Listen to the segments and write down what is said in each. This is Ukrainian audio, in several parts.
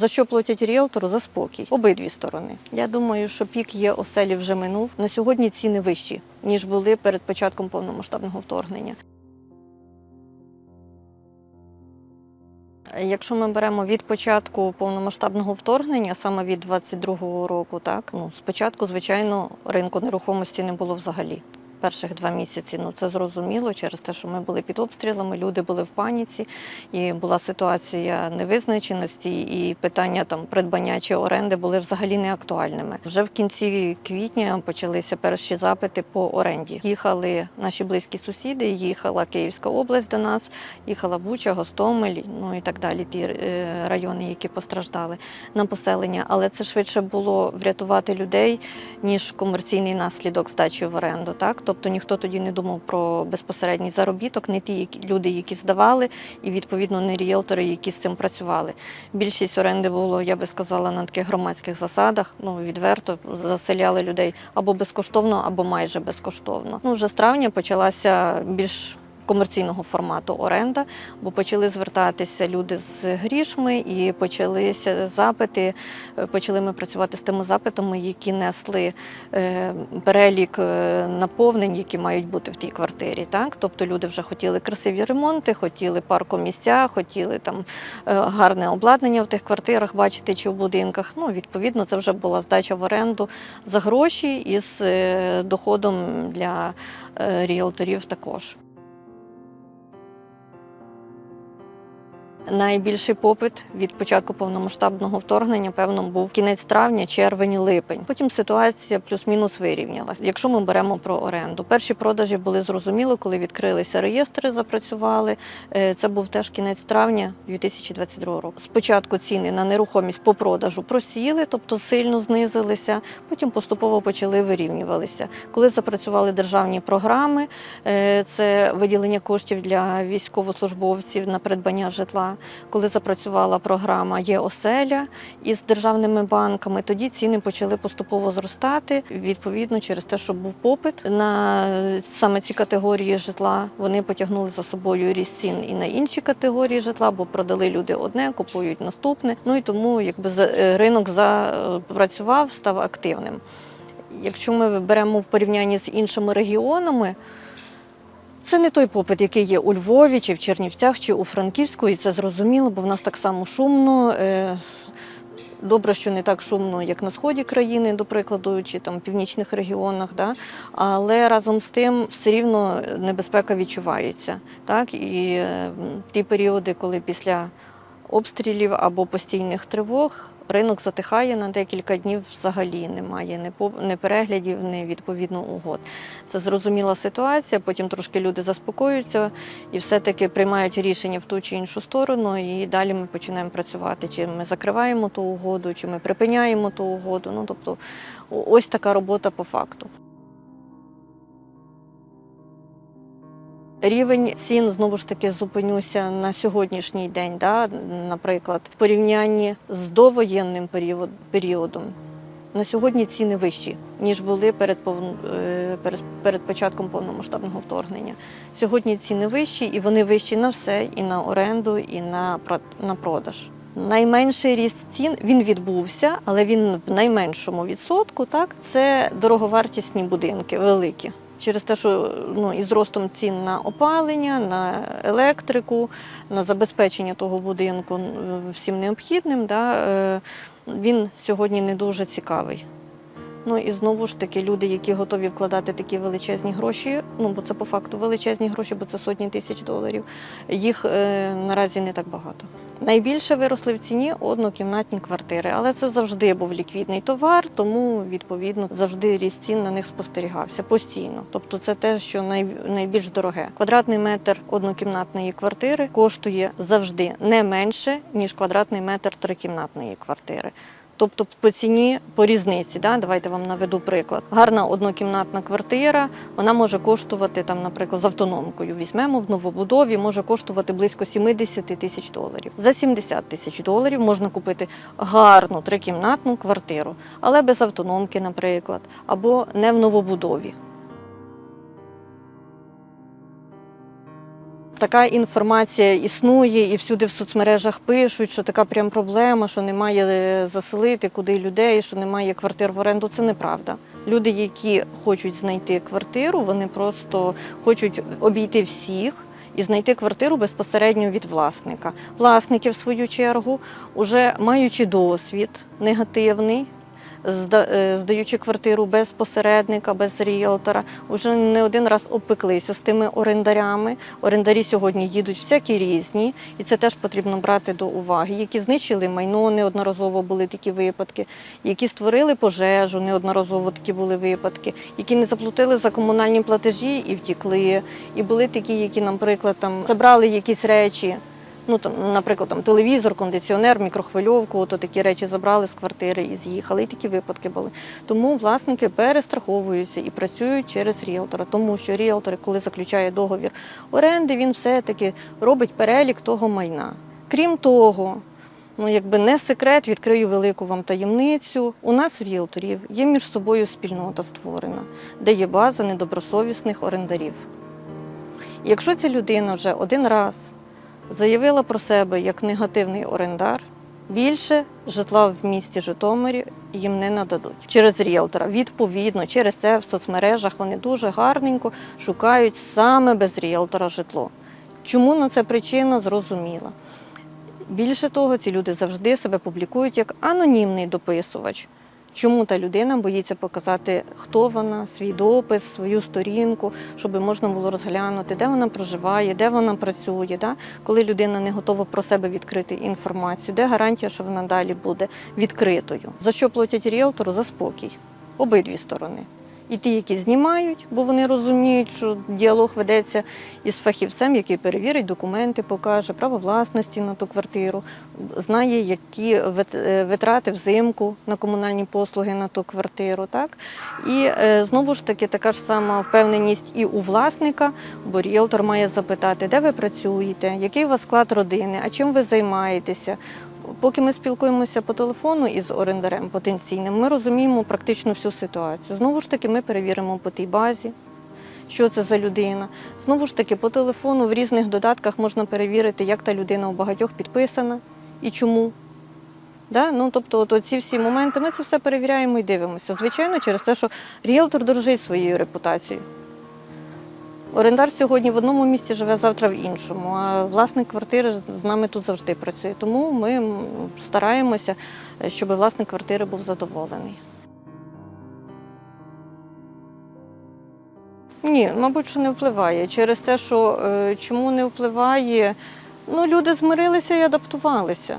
За що платять ріелтору? За спокій. Обидві сторони. Я думаю, що пік є оселі вже минув. На сьогодні ціни вищі, ніж були перед початком повномасштабного вторгнення. Якщо ми беремо від початку повномасштабного вторгнення, саме від 22-го року, так ну спочатку, звичайно, ринку нерухомості не було взагалі. Перших два місяці ну це зрозуміло через те, що ми були під обстрілами, люди були в паніці, і була ситуація невизначеності, і питання там придбання чи оренди були взагалі не актуальними. Вже в кінці квітня почалися перші запити по оренді. Їхали наші близькі сусіди, їхала Київська область до нас, їхала Буча, Гостомель, ну і так далі. Ті е, райони, які постраждали на поселення. Але це швидше було врятувати людей ніж комерційний наслідок здачі в оренду. Так, тобто ніхто тоді не думав про безпосередній заробіток, не ті люди, які здавали, і відповідно не ріелтори, які з цим працювали. Більшість оренди було, я би сказала, на таких громадських засадах. Ну відверто заселяли людей або безкоштовно, або майже безкоштовно. Ну вже з травня почалася більш комерційного формату оренда, бо почали звертатися люди з грішми і почалися запити. е, Почали ми працювати з тими запитами, які несли е, перелік е, наповнень, які мають бути в тій квартирі. Так? Тобто люди вже хотіли красиві ремонти, хотіли паркомісця, хотіли там гарне обладнання в тих квартирах бачити чи в будинках. Ну, відповідно, це вже була здача в оренду за гроші із доходом для ріелторів також. Найбільший попит від початку повномасштабного вторгнення, певно, був кінець травня, червень, липень. Потім ситуація плюс-мінус вирівнялася. Якщо ми беремо про оренду, перші продажі були зрозуміло, коли відкрилися реєстри, запрацювали. Е, Це був теж кінець травня 2022 року. Спочатку ціни на нерухомість по продажу просіли, тобто сильно знизилися. Потім поступово почали вирівнювалися. Коли запрацювали державні програми, е, це виділення коштів для військовослужбовців на придбання житла. Коли запрацювала програма Є оселя із державними банками, тоді ціни почали поступово зростати. Відповідно, через те, що був попит на саме ці категорії житла, вони потягнули за собою ріст цін і на інші категорії житла, бо продали люди одне, купують наступне. Ну і тому якби е, ринок запрацював, став активним. Якщо ми беремо в порівнянні з іншими регіонами, це не той попит, який є у Львові, чи в Чернівцях, чи у Франківську, і це зрозуміло, бо в нас так само шумно. Е, Добре, що не так шумно, як на сході країни, до прикладу, чи там в північних регіонах, да? але разом з тим все рівно небезпека відчувається. Так? І ті періоди, коли після обстрілів або постійних тривог ринок затихає на декілька днів взагалі немає ні переглядів, ні відповідно угод. Це зрозуміла ситуація, потім трошки люди заспокоюються і все-таки приймають рішення в ту чи іншу сторону, і далі ми починаємо працювати. Чи ми закриваємо ту угоду, чи ми припиняємо ту угоду. Ну тобто, ось така робота по факту. Рівень цін знову ж таки зупинюся на сьогоднішній день, да, наприклад, в порівнянні з довоєнним період- періодом. На сьогодні ціни вищі, ніж були е, перед, перед початком повномасштабного вторгнення. Сьогодні ціни вищі, і вони вищі на все, і на оренду, і на, на продаж. Найменший ріст цін він відбувся, але він в найменшому відсотку. Так, це дороговартісні будинки, великі. Через те, що ну, із ростом цін на опалення, на електрику, на забезпечення того будинку всім необхідним, да, е, він сьогодні не дуже цікавий. Ну і знову ж таки, люди, які готові вкладати такі величезні гроші, ну бо це по факту величезні гроші, бо це сотні тисяч доларів, їх е, наразі не так багато. Найбільше виросли в ціні однокімнатні квартири, але це завжди був ліквідний товар, тому відповідно завжди ріст цін на них спостерігався постійно. Тобто, це те, що най, найбільш дороге. Квадратний метр однокімнатної квартири коштує завжди не менше ніж квадратний метр трикімнатної квартири. Тобто по ціні по різниці, да? давайте вам наведу приклад. Гарна однокімнатна квартира, вона може коштувати там, наприклад, з автономкою. Візьмемо в новобудові, може коштувати близько 70 тисяч доларів. За 70 тисяч доларів можна купити гарну трикімнатну квартиру, але без автономки, наприклад, або не в новобудові. Така інформація існує, і всюди в соцмережах пишуть, що така прям проблема, що немає е, заселити куди людей, що немає квартир в оренду. Це неправда. Люди, які хочуть знайти квартиру, вони просто хочуть обійти всіх. І знайти квартиру безпосередньо від власника. Власники, в свою чергу, уже маючи досвід негативний, здаючи квартиру без посередника, без ріелтора, вже не один раз обпеклися з тими орендарями. Орендарі сьогодні їдуть всякі різні, і це теж потрібно брати до уваги. Які знищили майно, неодноразово були такі випадки, які створили пожежу, неодноразово такі були випадки, які не заплатили за комунальні платежі і втікли. І були такі, які, наприклад, там забрали якісь речі. Ну там, наприклад, там телевізор, кондиціонер, мікрохвильовку, ото такі речі забрали з квартири і з'їхали. І такі випадки були. Тому власники перестраховуються і працюють через ріелтора, тому що ріелтор, коли заключає договір оренди, він все-таки робить перелік того майна. Крім того, ну якби не секрет, відкрию велику вам таємницю. У нас ріелторів є між собою спільнота створена, де є база недобросовісних орендарів. Якщо ця людина вже один раз заявила про себе як негативний орендар, більше житла в місті Житомирі їм не нададуть через ріелтора. Відповідно, через це в соцмережах вони дуже гарненько шукають саме без ріелтора житло. Чому на це причина зрозуміла. Більше того, ці люди завжди себе публікують як анонімний дописувач. Чому та людина боїться показати, хто вона, свій допис, свою сторінку, щоб можна було розглянути, де вона проживає, де вона працює, да? коли людина не готова про себе відкрити інформацію, де гарантія, що вона далі буде відкритою. За що платять ріелтору? За спокій. Обидві сторони. І ті, які знімають, бо вони розуміють, що діалог ведеться із фахівцем, який перевірить документи, покаже право власності на ту квартиру, знає, які е, витрати взимку на комунальні послуги на ту квартиру. Так? І е, знову ж таки така ж сама впевненість і у власника, бо ріелтор має запитати, де ви працюєте, який у вас склад родини, а чим ви займаєтеся. Поки ми спілкуємося по телефону із орендарем потенційним, ми розуміємо практично всю ситуацію. Знову ж таки, ми перевіримо по тій базі, що це за людина. Знову ж таки, по телефону в різних додатках можна перевірити, як та людина у багатьох підписана і чому. Да? Ну, тобто, от ці всі моменти ми це все перевіряємо і дивимося. Звичайно, через те, що ріелтор дорожить своєю репутацією. Орендар сьогодні в одному місті живе, завтра в іншому, а власник квартири з нами тут завжди працює. Тому ми стараємося, щоб власник квартири був задоволений. Ні, мабуть, що не впливає. Через те, що е, чому не впливає, ну люди змирилися і адаптувалися.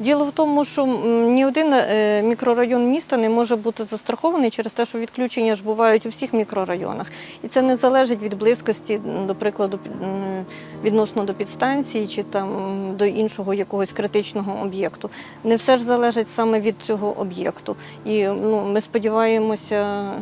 Діло в тому, що ні один е, мікрорайон міста не може бути застрахований через те, що відключення ж бувають у всіх мікрорайонах. І це не залежить від близькості, до прикладу, відносно до підстанції чи там до іншого якогось критичного об'єкту. Не все ж залежить саме від цього об'єкту. І ну, ми сподіваємося.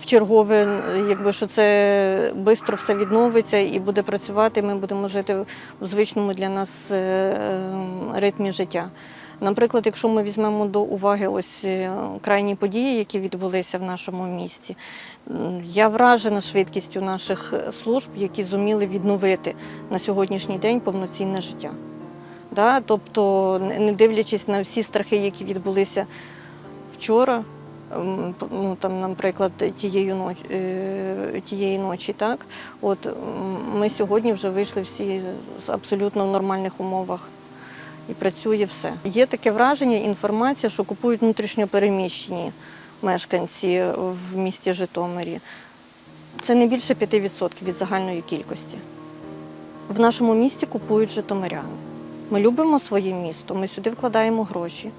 В чергове, якби що це швидко все відновиться і буде працювати. Ми будемо жити в звичному для нас е, е, ритмі життя. Наприклад, якщо ми візьмемо до уваги ось е, крайні події, які відбулися в нашому місті, я вражена швидкістю наших служб, які зуміли відновити на сьогоднішній день повноцінне життя. Да? Тобто, не дивлячись на всі страхи, які відбулися вчора, ну, там, наприклад, тієї ночі, тієї ночі, так? От ми сьогодні вже вийшли всі з абсолютно в нормальних умовах і працює все. Є таке враження, інформація, що купують внутрішньопереміщені мешканці в місті Житомирі. Це не більше 5% від загальної кількості. В нашому місті купують житомиряни. Ми любимо своє місто, ми сюди вкладаємо гроші.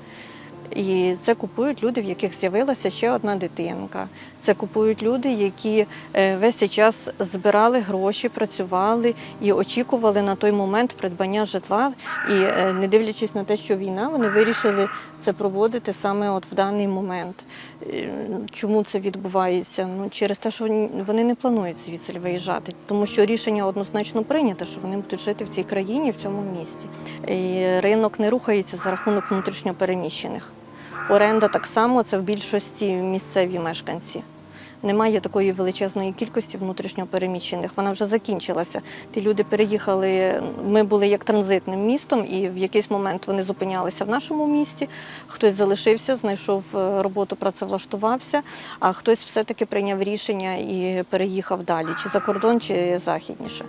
І це купують люди, в яких з'явилася ще одна дитинка. Це купують люди, які е, весь цей час збирали гроші, працювали і очікували на той момент придбання житла. І е, не дивлячись на те, що війна, вони вирішили це проводити саме от в даний момент. Е, Чому це відбувається? Ну через те, що вони- не планують звідси виїжджати, тому що рішення однозначно прийнято, що вони будуть жити в цій країні, в цьому місті. І ринок не рухається за рахунок внутрішньопереміщених. Оренда так само це в більшості місцеві мешканці. немає такої величезної кількості внутрішньопереміщених. Вона вже закінчилася. Ті люди переїхали. Ми були як транзитним містом, і в якийсь момент вони зупинялися в нашому місті. Хтось залишився, знайшов е, роботу, працевлаштувався, а хтось все-таки прийняв рішення і переїхав далі, чи за кордон, чи західніше.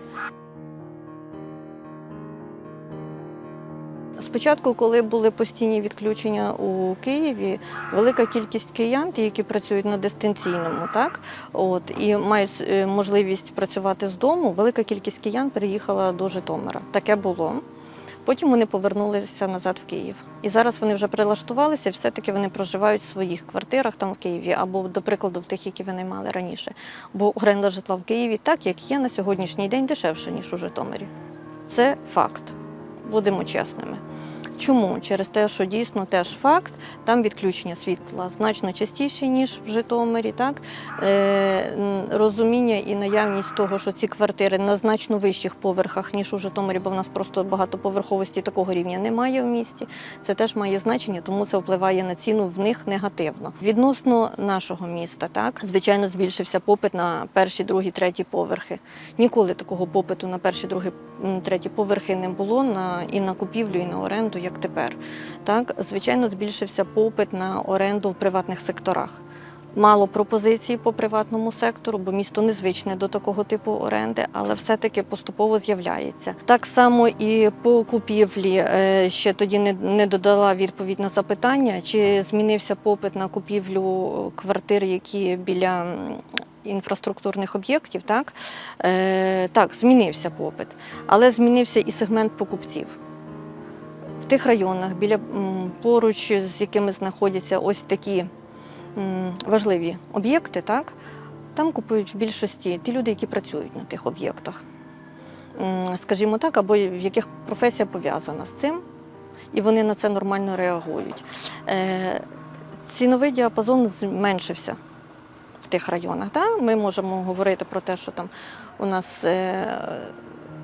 Спочатку, коли були постійні відключення у Києві, велика кількість киян, які працюють на дистанційному, так от і мають е, можливість працювати з дому. Велика кількість киян переїхала до Житомира. Таке було. Потім вони повернулися назад в Київ. І зараз вони вже прилаштувалися, все-таки вони проживають в своїх квартирах там в Києві, або, до прикладу, в тих, які вони мали раніше. Бо оренда житла в Києві, так як є на сьогоднішній день, дешевше, ніж у Житомирі. Це факт. Будемо чесними. Чому? Через те, що дійсно теж факт, там відключення світла значно частіше, ніж в Житомирі. Так? Е, розуміння і наявність того, що ці квартири на значно вищих поверхах, ніж у Житомирі, бо в нас просто багатоповерховості такого рівня немає в місті. Це теж має значення, тому це впливає на ціну в них негативно. Відносно нашого міста, так, звичайно, збільшився попит на перші, другі, треті поверхи. Ніколи такого попиту на перші, другі, треті поверхи не було на, і на купівлю, і на оренду, як тепер. Так, звичайно, збільшився попит на оренду в приватних секторах. Мало пропозицій по приватному сектору, бо місто незвичне до такого типу оренди, але все-таки поступово з'являється. Так само і по купівлі е, ще тоді не, не додала відповідь на запитання, чи змінився попит на купівлю квартир, які біля інфраструктурних об'єктів. Так? Е, так, змінився попит, але змінився і сегмент покупців. В тих районах, біля поруч, з якими знаходяться ось такі важливі об'єкти, так, там купують в більшості ті люди, які працюють на тих об'єктах. Скажімо так, або в яких професія пов'язана з цим, і вони на це нормально реагують. Е, Ціновий діапазон зменшився в тих районах. Так? Ми можемо говорити про те, що там у нас е,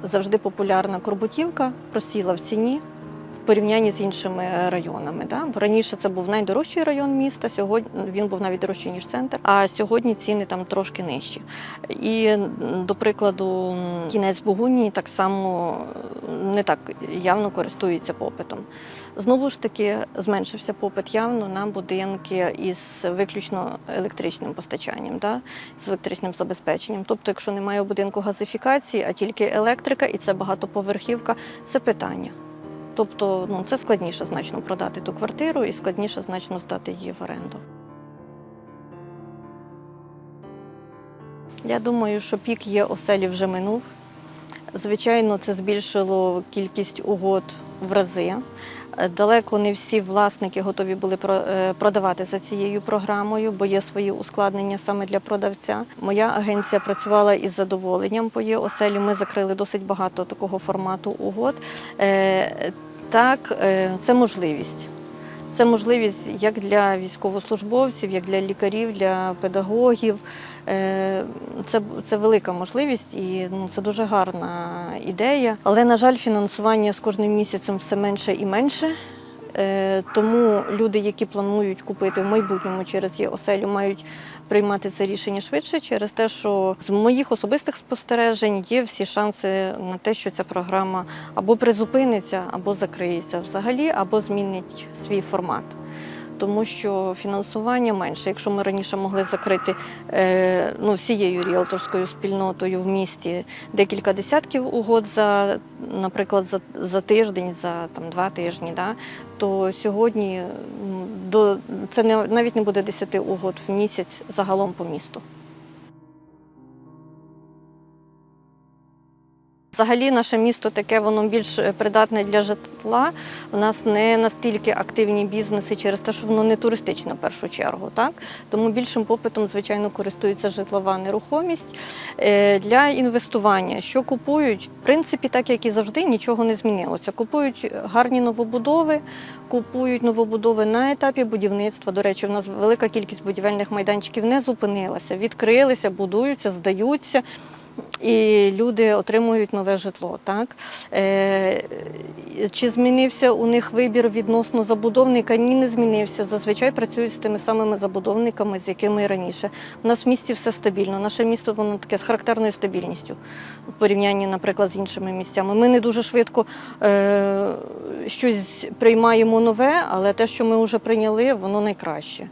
завжди популярна Корбутівка просіла в ціні в порівнянні з іншими районами. Да? Раніше це був найдорожчий район міста, сьогодні він був навіть дорожчий, ніж центр, а сьогодні ціни там трошки нижчі. І, до прикладу, кінець Богунії так само не так явно користується попитом. Знову ж таки, зменшився попит явно на будинки із виключно електричним постачанням, да? з електричним забезпеченням. Тобто, якщо немає у будинку газифікації, а тільки електрика, і це багатоповерхівка, це питання. Тобто ну, це складніше значно продати ту квартиру і складніше значно здати її в оренду. Я думаю, що пік є оселі вже минув. Звичайно, це збільшило кількість угод в рази. Е, Далеко не всі власники готові були е, продавати за цією програмою, бо є свої ускладнення саме для продавця. Моя агенція працювала із задоволенням по є оселі. Ми закрили досить багато такого формату угод. Е, Так, це можливість. Це можливість як для військовослужбовців, як для лікарів, для педагогів. Е, Це, це велика можливість і ну, це дуже гарна ідея. Але, на жаль, фінансування з кожним місяцем все менше і менше. Е, Тому люди, які планують купити в майбутньому через є оселю, мають приймати це рішення швидше через те, що з моїх особистих спостережень є всі шанси на те, що ця програма або призупиниться, або закриється взагалі, або змінить свій формат. Тому що фінансування менше. Якщо ми раніше могли закрити е, ну, всією ріелторською спільнотою в місті декілька десятків угод за, наприклад, за, за тиждень, за там, два тижні, да, то сьогодні до, це не, навіть не буде 10 угод в місяць загалом по місту. Взагалі, наше місто таке, воно більш е, придатне для житла. У нас не настільки активні бізнеси через те, що воно не туристичне в першу чергу. Так? Тому більшим попитом, звичайно, користується житлова нерухомість Е, для інвестування. Що купують? В принципі, так як і завжди, нічого не змінилося. Купують гарні новобудови, купують новобудови на етапі будівництва. До речі, у нас велика кількість будівельних майданчиків не зупинилася, відкрилися, будуються, здаються. І люди отримують нове житло. Так? Е, чи змінився у них вибір відносно забудовника? Ні, не змінився. Зазвичай працюють з тими самими забудовниками, з якими і раніше. У нас в місті все стабільно. Наше місто воно таке з характерною стабільністю в порівнянні, наприклад, з іншими місцями. Ми не дуже швидко е, щось приймаємо нове, але те, що ми вже прийняли, воно найкраще.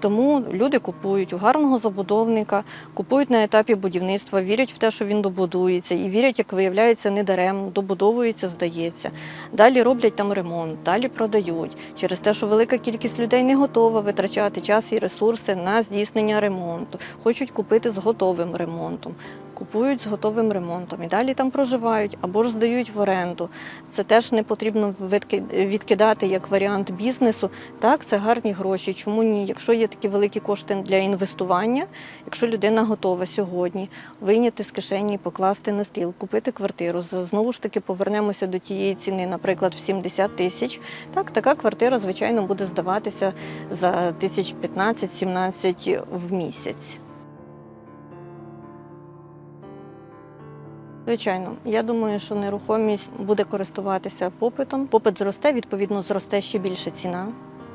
Тому люди купують у гарного забудовника, купують на етапі будівництва, вірять в те, що він добудується, і вірять, як виявляється, не дарем, добудовується, здається. Далі роблять там ремонт, далі продають через те, що велика кількість людей не готова витрачати час і ресурси на здійснення ремонту, хочуть купити з готовим ремонтом. Купують з готовим ремонтом і далі там проживають або ж здають в оренду. Це теж не потрібно відки- відкидати як варіант бізнесу. Так, це гарні гроші. Чому ні? Якщо є такі великі кошти для інвестування, якщо людина готова сьогодні вийняти з кишені, покласти на стіл, купити квартиру, знову ж таки повернемося до тієї ціни, наприклад, в 70 тисяч. Так, така квартира, звичайно, буде здаватися за тисяч 15-17 в місяць. Звичайно, я думаю, що нерухомість буде користуватися попитом. Попит зросте, відповідно, зросте ще більше ціна.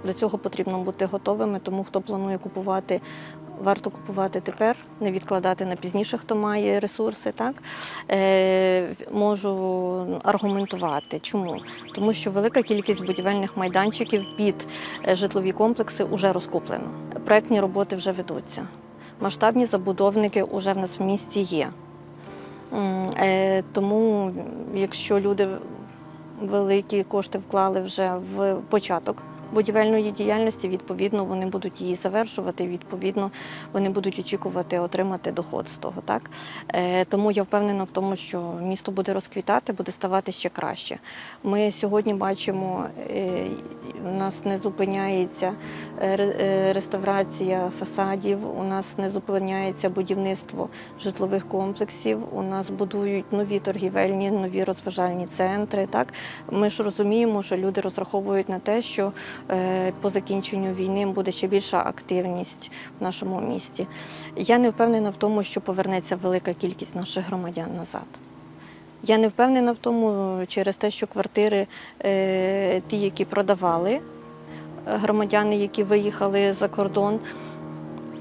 До цього потрібно бути готовими, тому хто планує купувати, варто купувати тепер, не відкладати на пізніше, хто має ресурси. Так? Е, можу аргументувати. Чому? Тому що велика кількість будівельних майданчиків під е, житлові комплекси вже розкуплено. Проектні роботи вже ведуться. Масштабні забудовники вже в нас в місті є. Е, Тому, якщо люди великі кошти вклали вже в початок будівельної діяльності, відповідно, вони будуть її завершувати, відповідно, вони будуть очікувати отримати доход з того. Так? Е, Тому я впевнена в тому, що місто буде розквітати, буде ставати ще краще. Ми сьогодні бачимо, е, у нас не зупиняється е, ре- е, реставрація фасадів, у нас не зупиняється будівництво житлових комплексів. У нас будують нові торгівельні, нові розважальні центри. Так ми ж розуміємо, що люди розраховують на те, що е, по закінченню війни буде ще більша активність в нашому місті. Я не впевнена в тому, що повернеться велика кількість наших громадян назад. Я не впевнена в тому через те, що квартири, е, ті, які продавали, е, громадяни, які виїхали за кордон,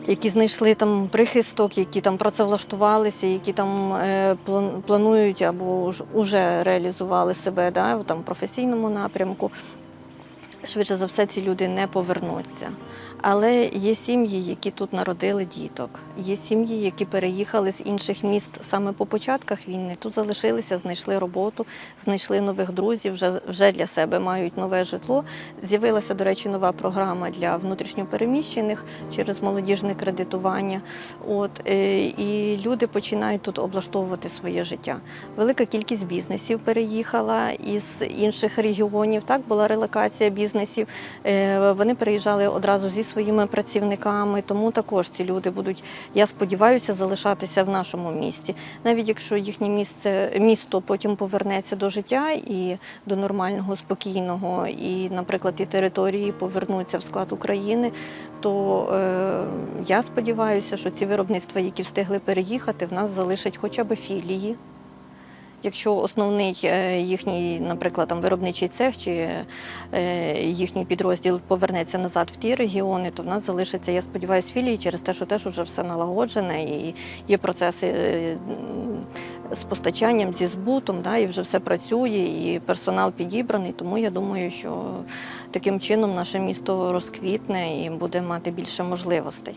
які знайшли там прихисток, які там працевлаштувалися, які там е, планують або ж уже реалізували себе да, в професійному напрямку. Швидше за все, ці люди не повернуться. Але є сім'ї, які тут народили діток. Є сім'ї, які переїхали з інших міст саме по початках війни. Тут залишилися, знайшли роботу, знайшли нових друзів, вже, вже для себе мають нове житло. З'явилася, до речі, нова програма для внутрішньопереміщених через молодіжне кредитування. От, е, і люди починають тут облаштовувати своє життя. Велика кількість бізнесів переїхала із інших регіонів. Так була релокація бізнесів. Е, Вони переїжджали одразу зі своїми працівниками, тому також ці люди будуть, я сподіваюся, залишатися в нашому місті. Навіть якщо їхнє місце місто потім повернеться до життя і до нормального, спокійного, і, наприклад, ті території повернуться в склад України, то е, я сподіваюся, що ці виробництва, які встигли переїхати, в нас залишать хоча б філії. Якщо основний е, їхній, наприклад, там виробничий цех чи е, їхній підрозділ повернеться назад в ті регіони, то в нас залишиться, я сподіваюся, філії через те, що теж вже все налагоджене і є процеси е, з постачанням, зі збутом, да, і вже все працює, і персонал підібраний. Тому я думаю, що таким чином наше місто розквітне і буде мати більше можливостей.